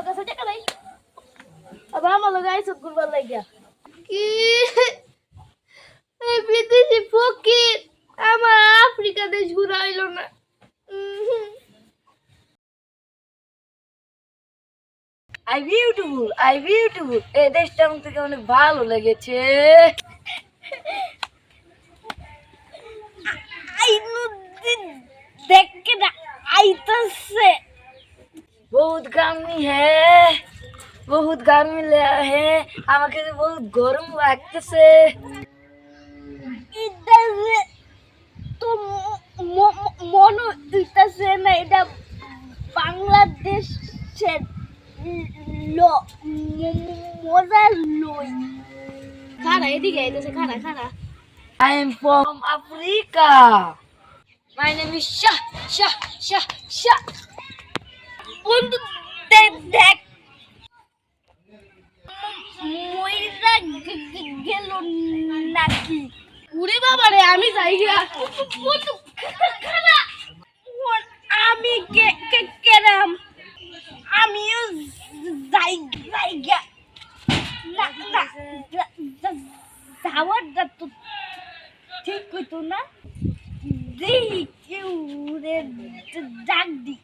তোর কাছে টাকা নাই আবার আমার লগে আইসত ঘুরবার লাগিয়া। কি? এই বিদেশি ফকির আমার আফ্রিকা দেশ ঘুরাইলো না। আই বিউটিফুল আই বিউটিফুল এই দেশটা আমার থেকে অনেক ভালো লেগেছে। আই দেখে না আইতাছে। বহুত গামি হে বহুত গামি হে হ্যাঁ। আমাকে তো বহুত গরম লাগতেছে। তো মনে হইতেছে না এটা বাংলাদেশের মজার লই। খানা এদিকে আইতেছে খানা খানা I am from Africa. My name is Shah, Shah, Shah, Shah. বন্ধু দেখ। গে- গেল নাকি? উরে বাবা রে আমি যাই বন্ধু আমি কে কে কেরাম? আমিও যাই যাই না না যা- যা- তো ঠিক হইতো না। দেখি কেউ ডাক দি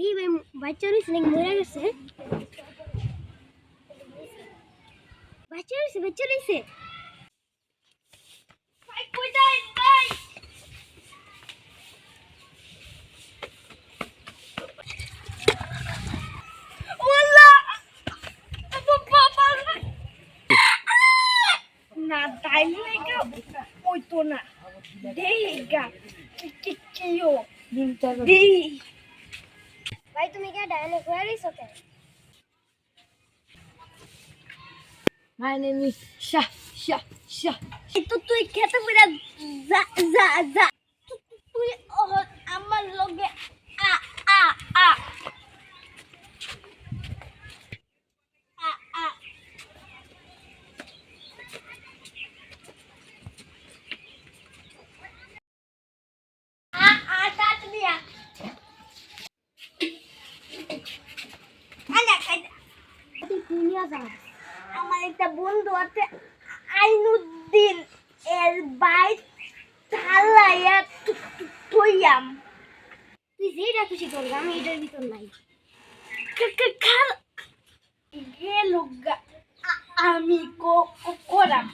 দেখি ভাই বাচ্চা রয়েছে নাকি মরে গেছে বাচ্চা রয়েছে বাচ্চা রয়েছে ভাই কই যাই ভাই ওলা বাবা না টাইম লেগে ওই তো না দেইগা কি কিও দেই ভাই তুমি কে ডায়নে কোয়ারিস ওকে My name is Shah Shah Shah. তো তুই খেতে পুরা যা যা যা তুই আমার একটা বন্ধু আছে আইনুদ্দিন এর বাইক চালাইয়া থইয়াম তুই যেটা খুশি করবি আমি এটার ভিতর নাই। গেল আমি করাম।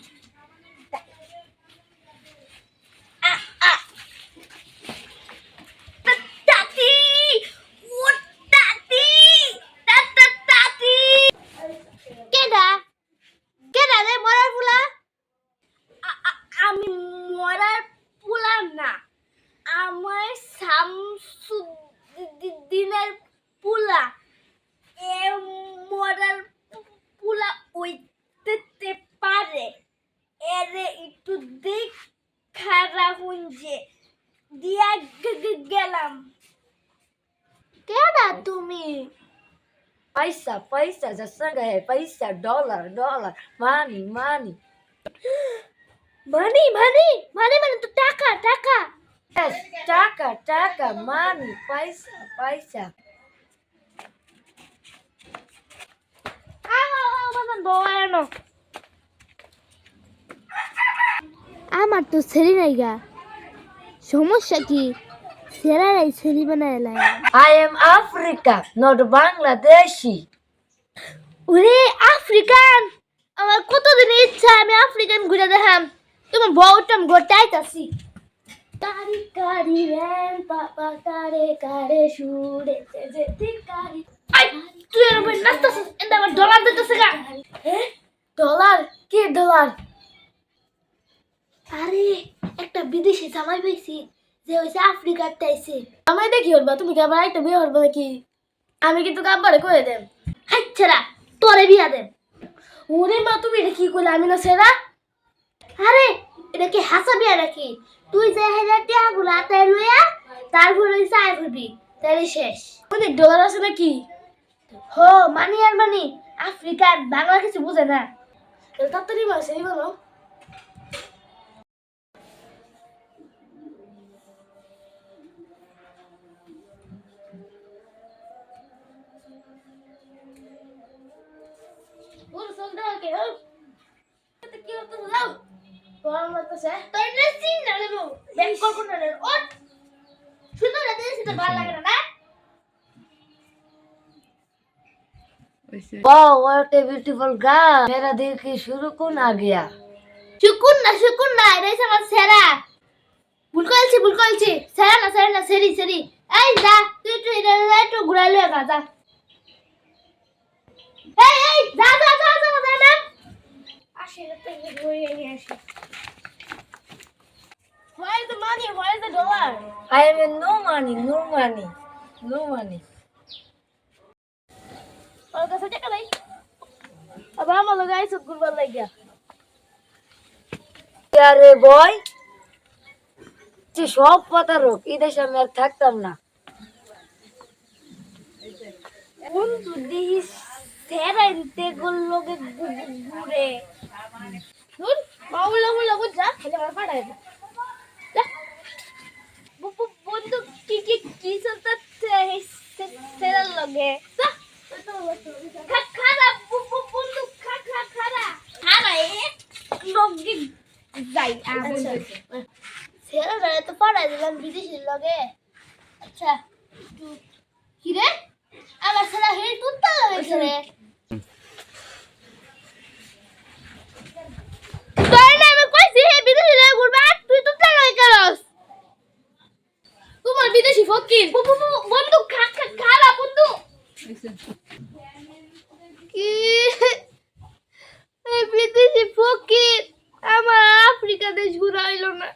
রাখুন যে দিয়া গে- গে- গেলাম কেডা তুমি पैसा पैसा जसंग है पैसा dollar dollar money money. Money money money মানে তো টাকা টাকা Yes, টাকা টাকা money पैसा पैसा. আমার তো ছেলে নাই গা সমস্যা কি? ছেলেরাই ছেলে বানায় লাই I am Africa, not Bangladeshi. ওরে আফ্রিকান! আমার কতদিন ইচ্ছা আমি আফ্রিকান ঘুরে দেখাম। তোমার বউটাম গোটাইতাছি। কারি কারি রেন পাপা কারে কারে সুরে যেতে কারি। আই তুই উপর নাচতাছিস এন্ড আমার ডলার দিতেছে গা। Dollar, কি dollar? আরে, একটা বিদেশি জামাই পাইছি, যে হয়েছে আফ্রিকার টাইছে আমায় দেখি হরবা, তুমি কি আবার একটা বিয়ে হরবা নাকি? আমি কিন্তু কাব্বারে কয়ে দেম। হাইছাড়া তোরে বিয়া দেম। ওরে মা, তুমি এটা কি করলে আমি না সেরা আরে, এটা কি হাসা বিয়া নাকি? তুই যে হাজার টাকা গুলো আতায় লইয়া তারপর ওই চায় করবি তাহলে শেষ। অনেক ডলার আছে নাকি? হো, মানি আর মানি, আফ্রিকার বাংলা কিছু বুঝে না। তাড়াতাড়ি সেই বলো। কে হো এটা কি হতো যাও গরম লাগতেছে তোর না সিন না নেবো ব্যাক করবো না রে ওট শুধু রাতে সেটা ভালো লাগে না না वाह व्हाट ए ब्यूटीफुल गर्ल मेरा दिल की शुरू कौन आ गया শুকুন না শুকুন না এটা হচ্ছে আমার সেরা ভুল করেছি ভুল করেছি সেরা না সেরা না সেরি সেরি এই যা তুই একটু এটা এটা একটু ঘুরাই লয়ে গা যা এই এই যা যা যা যা I in no money, no money, no money. ওর কাছে টাকা নাই আবার আমার লোক আইসো ঘুরবার লাগিয়া আরে বয় তুই সব পাতা রোগ এই দেশে আমি আর থাকতাম না বন্ধু ঘুরে ধুর মাউলা মুলা বুঝা খালি আমার পাড়ায় যা যা। বু- বু- বন্ধু কি কি কি চলতে সেরা লগে? খারা বন্ধু এ লগে যাই। তো পাড়ায় দিলাম বিদেশির লগে। আচ্ছা একটু- কি রে আমার সেরা হেল তুলতে লাগছে ফকির। বন্ধু খারাপ বন্ধু কি? বিদেশি ফকির আমার আফ্রিকা আফ্রিকাতে ঘুরাইল না।